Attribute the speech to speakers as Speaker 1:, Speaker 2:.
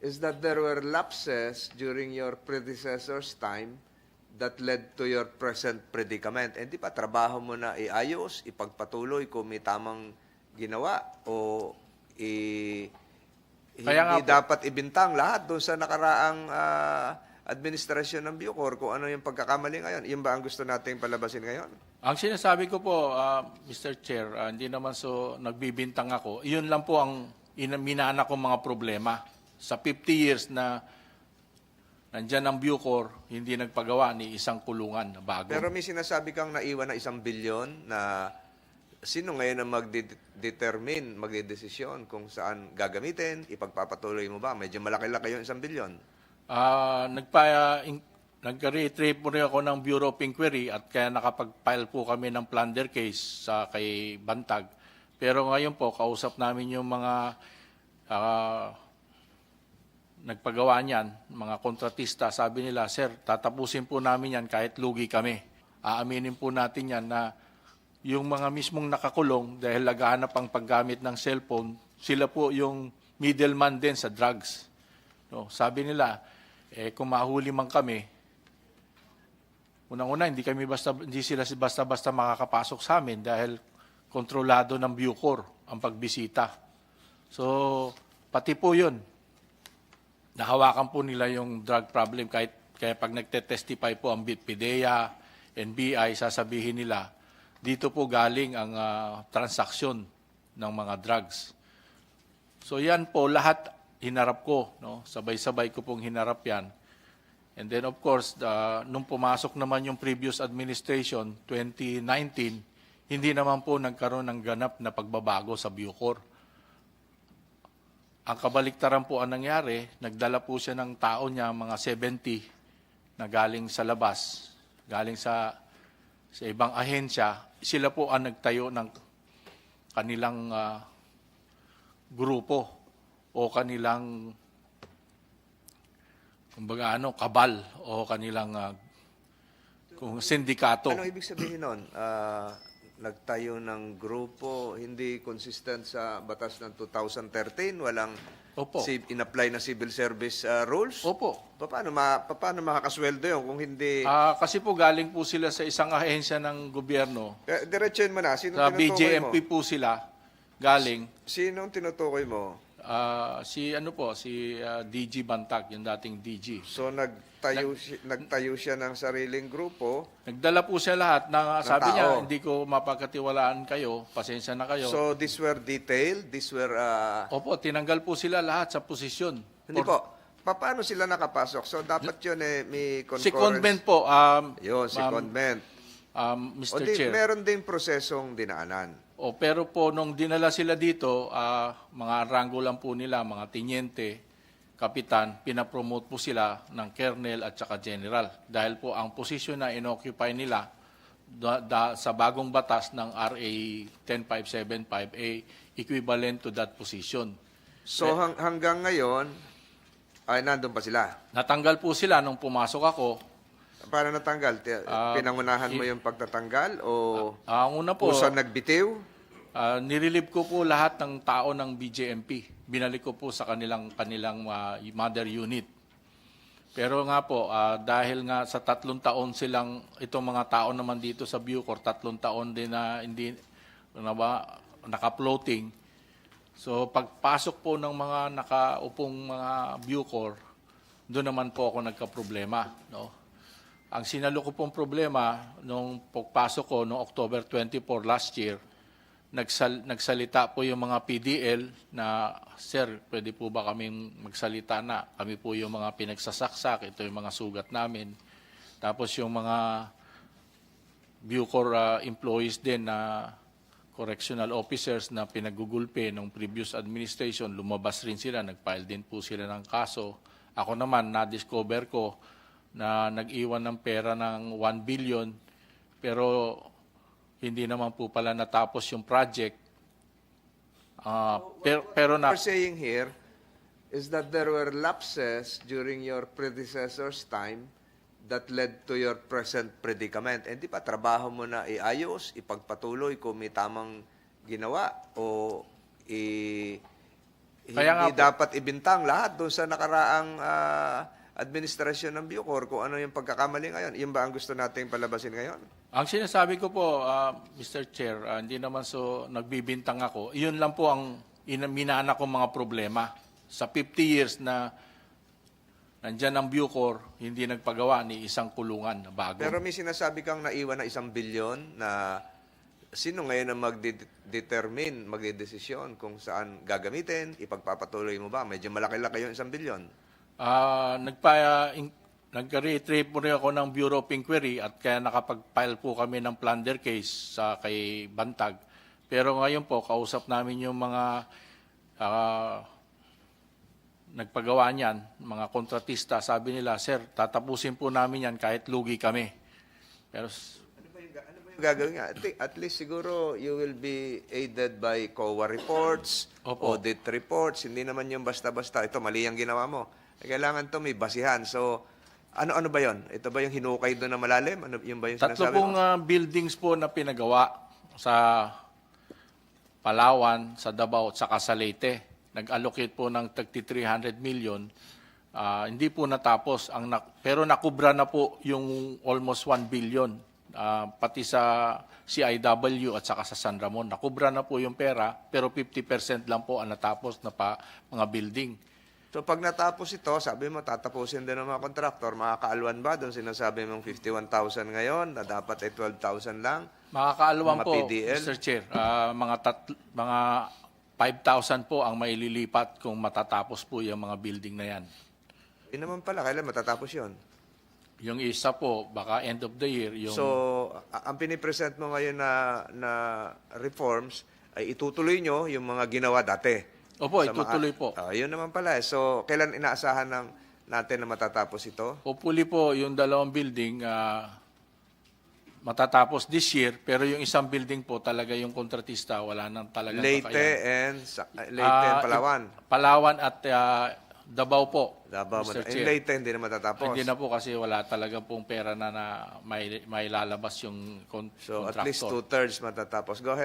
Speaker 1: is that there were lapses during your predecessor's time that led to your present predicament. And di ba, trabaho mo na iayos, ipagpatuloy kung may tamang ginawa o i,
Speaker 2: Kaya nga
Speaker 1: hindi
Speaker 2: po.
Speaker 1: dapat ibintang lahat doon sa nakaraang ah, administrasyon ng Bucor kung ano yung pagkakamali ngayon. Yun ba ang gusto nating palabasin ngayon?
Speaker 2: Ang sinasabi ko po, ah, Mr. Chair, ah, hindi naman so nagbibintang ako. Iyon lang po ang ina- minana kong mga problema. Sa 50 years na nandyan ang Bucor, hindi nagpagawa ni isang kulungan na bago.
Speaker 1: Pero may sinasabi kang naiwan na isang bilyon na sino ngayon ang magdetermine, magdedesisyon kung saan gagamitin, ipagpapatuloy mo ba? Medyo malaki-laki yung isang bilyon.
Speaker 2: Ah, nagpa in, nag-retrieve po rin ako ng Bureau of Inquiry at kaya nakapag-file po kami ng plunder case sa kay Bantag. Pero ngayon po, kausap namin yung mga ah, nagpagawa niyan, mga kontratista. Sabi nila, Sir, tatapusin po namin yan kahit lugi kami. Aaminin po natin yan na yung mga mismong nakakulong dahil naghahanap ang paggamit ng cellphone, sila po yung middleman din sa drugs. No, sabi nila, eh, kung mahuli man kami, unang-una, hindi kami basta, hindi sila basta-basta makakapasok sa amin dahil kontrolado ng Bucor ang pagbisita. So, pati po yun, nahawakan po nila yung drug problem kahit kaya pag nagte-testify po ang PIDEA, NBI, sasabihin nila, dito po galing ang ah, transaksyon ng mga drugs. So yan po lahat hinarap ko, no? Sabay-sabay ko pong hinarap yan. And then of course, the, nung pumasok naman yung previous administration, 2019, hindi naman po nagkaroon ng ganap na pagbabago sa Bucor. Ang kabaliktaran po ang nangyari, nagdala po siya ng tao niya, mga 70, na galing sa labas, galing sa, sa ibang ahensya. Sila po ang nagtayo ng kanilang ah, grupo o kanilang kumbaga ano, kabal o kanilang ah, kung sindikato.
Speaker 1: Ano ibig sabihin nun? Ah, nagtayo ng grupo, hindi consistent sa batas ng 2013, walang
Speaker 2: Opo.
Speaker 1: si, in-apply na civil service ah, rules?
Speaker 2: Opo.
Speaker 1: Pa- Paano, ma, pa- paano makakasweldo yun kung hindi...
Speaker 2: Ah, kasi po galing po sila sa isang ahensya ng gobyerno.
Speaker 1: Eh, Diretsuhin mo na, sino
Speaker 2: Sa
Speaker 1: tinutukoy mo?
Speaker 2: BJMP po sila galing.
Speaker 1: Sino ang tinutukoy mo?
Speaker 2: Ah, si ano po, si ah, DG Bantag, yung dating DG.
Speaker 1: So nagtayo si- nagtayo siya ng sariling grupo.
Speaker 2: Nagdala po siya lahat na
Speaker 1: Ng
Speaker 2: sabi niya,
Speaker 1: tao.
Speaker 2: hindi ko mapagkatiwalaan kayo, pasensya na kayo.
Speaker 1: So these were detailed, these were uh,
Speaker 2: Opo, tinanggal po sila lahat sa posisyon.
Speaker 1: hindi
Speaker 2: For-
Speaker 1: po. Pa- Paano sila nakapasok? So dapat 'yun eh may concurrence.
Speaker 2: Si Convent po, um,
Speaker 1: Yun, si
Speaker 2: ma'am,
Speaker 1: Convent.
Speaker 2: Um,
Speaker 1: O
Speaker 2: Mr.
Speaker 1: di,
Speaker 2: Chair.
Speaker 1: meron din prosesong dinaanan.
Speaker 2: O, pero po, nung dinala sila dito, ah, mga rango lang po nila, mga tinyente, kapitan, pinapromote po sila ng colonel at saka general. Dahil po ang posisyon na inoccupy nila da, da- sa bagong batas ng RA 10575 ay equivalent to that position.
Speaker 1: So hang- hanggang ngayon ay nandun pa sila.
Speaker 2: Natanggal po sila nung pumasok ako.
Speaker 1: Paano natanggal? Ti-
Speaker 2: Ah,
Speaker 1: Pinangunahan mo yung pagtatanggal o
Speaker 2: Ang una po,
Speaker 1: kusa nagbitiw?
Speaker 2: Ah, nirelieve ko po lahat ng tao ng BJMP. Binalik ko po sa kanilang kanilang ah, mother unit. Pero nga po, ah, dahil nga sa tatlong taon silang, itong mga tao naman dito sa Bucor, tatlong taon din na hindi, na ba, naka-floating. So pagpasok po ng mga nakaupong mga Bucor, doon naman po ako nagka-problema. No? Ang sinalo ko pong problema nung pagpasok ko noong October 24 last year, nagsal, nagsalita po yung mga PDL na, Sir, pwede po ba kaming magsalita na? Kami po yung mga pinagsasaksak, ito yung mga sugat namin. Tapos yung mga Bucor ah, employees din na correctional officers na pinagugulpe ng previous administration, lumabas rin sila, nag-file din po sila ng kaso. Ako naman, na-discover ko na nag-iwan ng pera ng 1 billion, pero hindi naman po pala natapos yung project. Ah, pero, pero na,
Speaker 1: What we're saying here is that there were lapses during your predecessor's time that led to your present predicament. And di ba, trabaho mo na iayos, ipagpatuloy kung may tamang ginawa o i,
Speaker 2: Kaya nga
Speaker 1: hindi
Speaker 2: po.
Speaker 1: dapat ibintang lahat doon sa nakaraang ah, administrasyon ng Bucor kung ano yung pagkakamali ngayon. Yun ba ang gusto nating palabasin ngayon?
Speaker 2: Ang sinasabi ko po, ah, Mr. Chair, ah, hindi naman so nagbibintang ako. Iyon lang po ang ina- minana kong mga problema. Sa 50 years na nandyan ang Bucor, hindi nagpagawa ni isang kulungan na bago.
Speaker 1: Pero may sinasabi kang naiwan na isang bilyon na sino ngayon ang magdetermine, magdedesisyon kung saan gagamitin, ipagpapatuloy mo ba? Medyo malaki-laki yung isang bilyon.
Speaker 2: Ah, nagpa in, nag-retrieve po rin ako ng Bureau of Inquiry at kaya nakapag-file po kami ng plunder case sa kay Bantag. Pero ngayon po, kausap namin yung mga ah, nagpagawa niyan, mga kontratista. Sabi nila, Sir, tatapusin po namin yan kahit lugi kami. Pero
Speaker 1: Ano ano gagawin nga? At, at least siguro you will be aided by COA reports,
Speaker 2: Opo.
Speaker 1: audit reports. Hindi naman yung basta-basta. Ito, mali ang ginawa mo. Kailangan to may basihan. So, ano-ano ba yon? Ito ba yung hinukay doon na malalim? Ano, yun ba yung
Speaker 2: Tatlo
Speaker 1: sinasabi
Speaker 2: pong
Speaker 1: mo?
Speaker 2: ah, buildings po na pinagawa sa Palawan, sa Davao at sa Casalete. Nag-allocate po ng 300 million. Ah, hindi po natapos ang nak- pero nakubra na po yung almost 1 billion Ah, pati sa CIW at saka sa San Ramon. Nakubra na po yung pera pero 50% lang po ang natapos na pa mga building.
Speaker 1: So pag natapos ito, sabi mo tatapusin din ng mga kontraktor, makakaalwan ba doon sinasabi mong 51,000 ngayon na dapat ay 12,000 lang?
Speaker 2: Makakaalawang
Speaker 1: Mga
Speaker 2: po,
Speaker 1: PDL?
Speaker 2: Mr. Chair, ah, mga, tat- mga 5,000 po ang maililipat kung matatapos po yung mga building na yan.
Speaker 1: Yun naman pala, kailan matatapos yon?
Speaker 2: Yung isa po, baka end of the year, yung
Speaker 1: So, ang pinipresent mo ngayon na, na reforms ay itutuloy nyo yung mga ginawa dati.
Speaker 2: Opo,
Speaker 1: Sa mga-
Speaker 2: itutuloy po.
Speaker 1: Ah, yun naman pala. eh. So, kailan inaasahan ng, natin na matatapos ito?
Speaker 2: hopefully po yung dalawang building ah, matatapos this year, pero yung isang building po talaga yung kontratista, wala nang talagang
Speaker 1: Leyte
Speaker 2: kakayahan.
Speaker 1: and, sa, Leyte and
Speaker 2: Ah,
Speaker 1: Palawan.
Speaker 2: Palawan at ah, Davao po,
Speaker 1: Davao,
Speaker 2: Mr.
Speaker 1: in
Speaker 2: Chair.
Speaker 1: Leyte hindi na matatapos.
Speaker 2: Hindi na po kasi wala talaga pong pera na, na may, may lalabas yung kon-
Speaker 1: So, at least
Speaker 2: contractor.
Speaker 1: two-thirds matatapos. Go ahead.